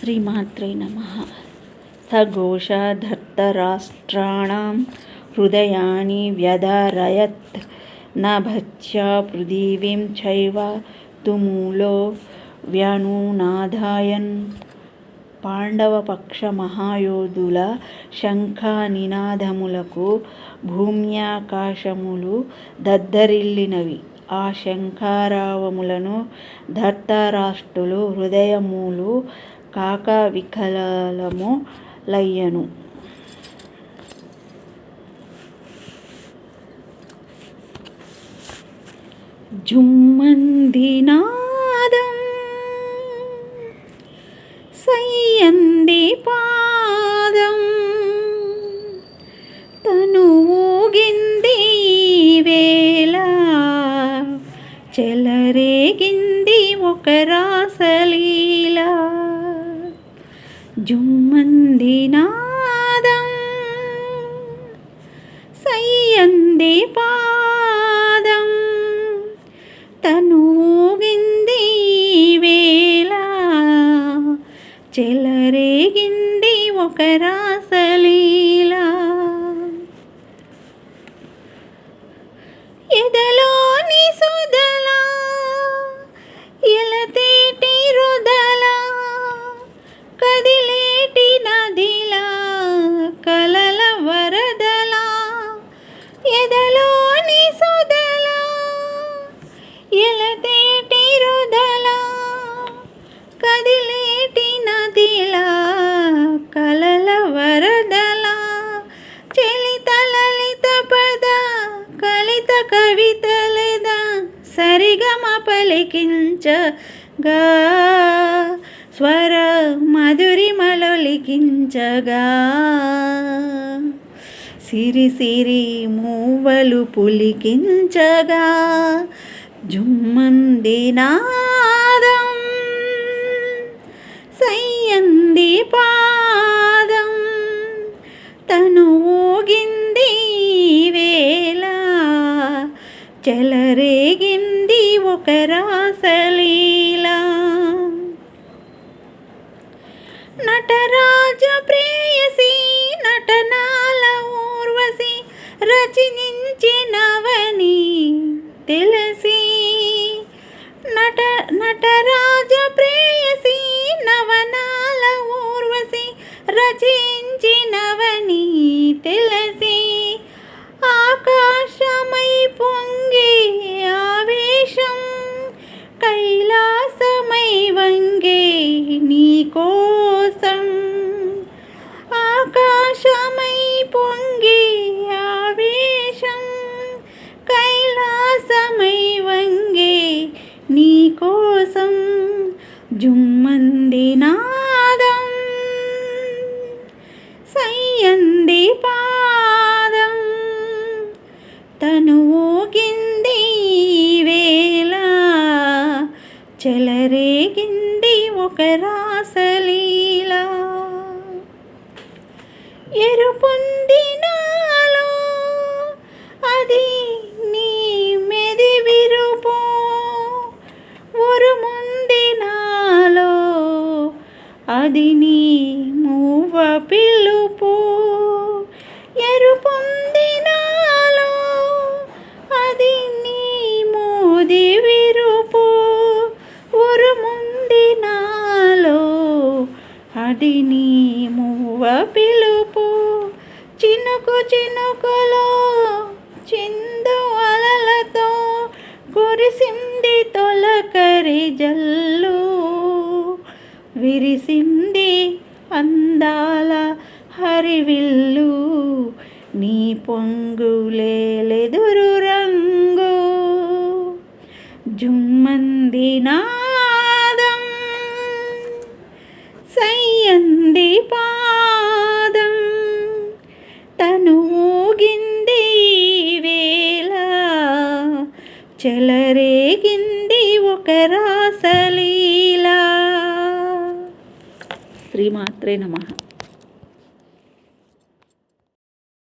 శ్రీమాత్రే నమ సఘోషధర్తరాష్ట్రాణం హృదయాన్ని వ్యధరయత్ నభత్య పృథివీం చైవ తుమూలో వ్యనునాదాయన్ పాండవపక్ష మహాయోధుల శంఖ నినాదములకు భూమ్యాకాశములు దద్దరిల్లినవి ఆ శంఖారావములను ధర్తరాష్ట్రులు హృదయములు కాక వికలము లయ్యను జుమ్మందినాదం సయ్యంది పాదం తను ఊగింది వేళ చెలరేగింది ఒక రాసలీలా. జుమ్మంది నాదం సయ్యంది పాదం. తను ఊగింది వేళ. చెలరేగింది ఒకరా ఎలతేటి రుదల? కదిలేటి నదిలా? కలల వరదల? చెలిత లలిత పద? కలిత కవితలెద సరిగమ పలికించగా స్వర మధురిమలొలికించగా సిరి సిరి మూవలు పులికించగా? జుమ్మంది నాదం సయ్యంది పాదం. తను ఊగింది వేళ చెలరేగింది ఒక రాసలీల నటరాజ ప్రేయసి నటనాల ఊర్వశి రచనించినవని తెలిసి నట నటరాజ ప్రేయసి నవనాల ఊర్వశి రచించినవని తెలిసి. ఆకాశమై పొంగే ఆవేశం కైలాసమై వంగే నీ కోసం. ఆకాశమై పొంగే జుమ్మంది నాదం సయ్యంది పాదం. తను ఊగింది వేళ చెలరేగింది ఒక రాసలీల ఎరుపుంది నాలో అది పిలుపు ఎరుపొందినాలో అది నీ మోది విరుపు. ఉరుముందినాలో అది నీ మువ్వ పిలుపు. చినుకు చినుకులో చిందు అలలతో కురిసింది తొలకరి జల్లు. విరిసింది అందాల హరివిల్లు నీ పొంగులేలెదురు రంగు. జుమ్మంది నాదం సయ్యంది పాదం. తను ఊగింది వేళ చెలరేగింది ఒక రాసలీలా. శ్రీమాత్రే నమః